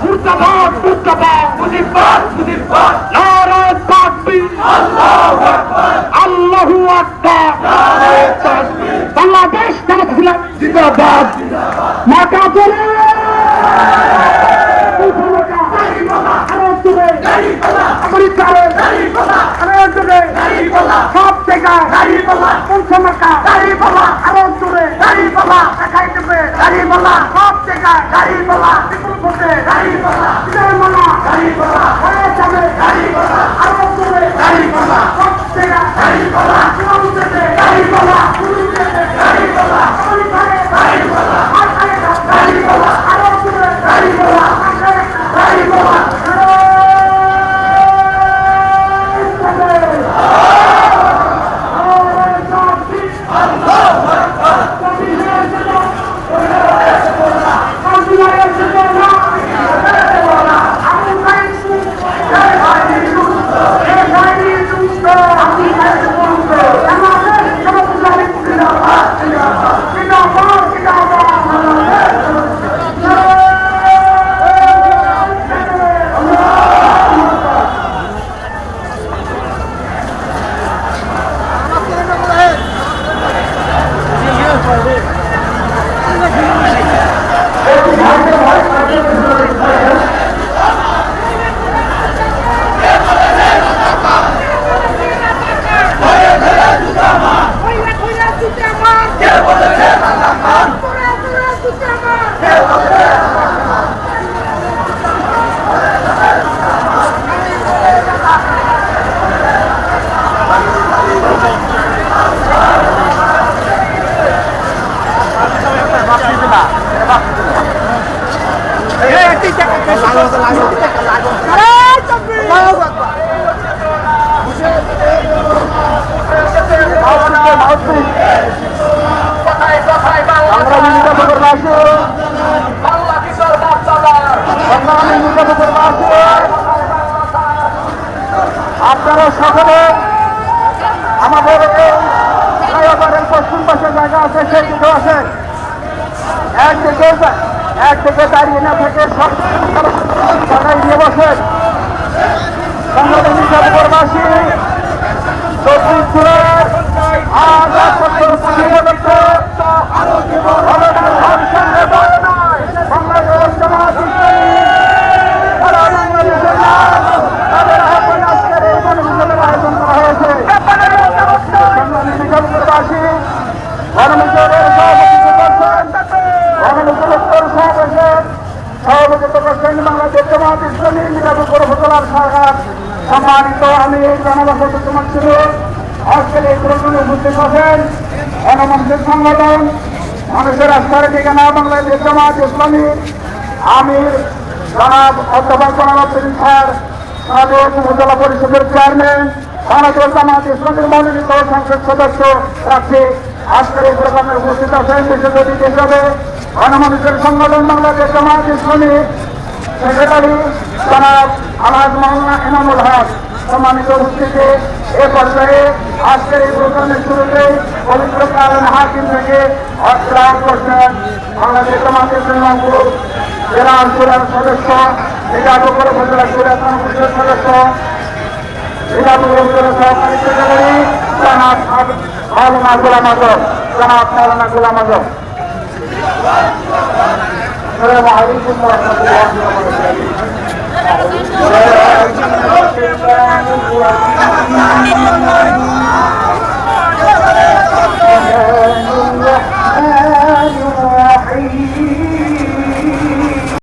মুর্দাবাদ মুর্দাবাদ মুজিবাদ মুজিবাদ নারায় তাকবীর। আল্লাহু আকবার। আল্লাহু আকবার সব জায়গায়। কোন সমস্যা সব জায়গায় বিপুল ভোটে বিজয়মালা হয়ে যাবে আপনারা সকলে আমাদের পশ্চিম পাশে জায়গা আছে সেই দিকে আছেন একদিকে একদিকে দাঁড়িয়ে না থেকে সব জায়গায় নিয়ে বসেন। বাংলাদেশি সর্ববাসী চব্বিশ জুলাই আজ সত্তর পঁচিশ বাংলাদেশ গণমিলনের সভাপতিত্ব করছেন বাংলাদেশ জামাত ইসলামী নিরাপদ উপজেলার সরকার। সম্মানিত আমি জনবসত তোমার ছিল আজকের এই প্রশ্নে উপস্থিত আছেন গণমঞ্চের সংগঠন, মানুষের আস্থার ঠিকানা বাংলাদেশ জামাত ইসলামী। আমির জনাব অধ্যাপক জনাব স্যার সাবেক উপজেলা পরিষদের চেয়ারম্যান, বাংলাদেশ জামাত ইসলামের মনোনীত সংসদ সদস্য প্রার্থী। আজকের এই প্রোগ্রামে উপস্থিত আছেন বিশেষ অতিথি হিসাবে গণমানুষের সংগঠন বাংলাদেশ জামাত ইসলামী সেক্রেটারি জনাব আলহাজ মাওলানা এনামুল হক। সম্মানিত উপস্থিতি, এ পর্যায়ে আজকের এই প্রোগ্রামের শুরুতে পবিত্র কারণ হাকিম থেকে অস্ত্রায়ন করছেন বাংলাদেশ জামাত ইসলামপুর জেলা আন্দোলন সদস্য নিজামপুর উপজেলা জেলা পরিষদ সদস্য নিজামপুর উপজেলা সহকারী সেক্রেটারি জনাব মাওলানা গোলাম আজম। জনাব মাওলানা গোলাম আজম। السلام عليكم ورحمة الله وبركاته يا أيها الناس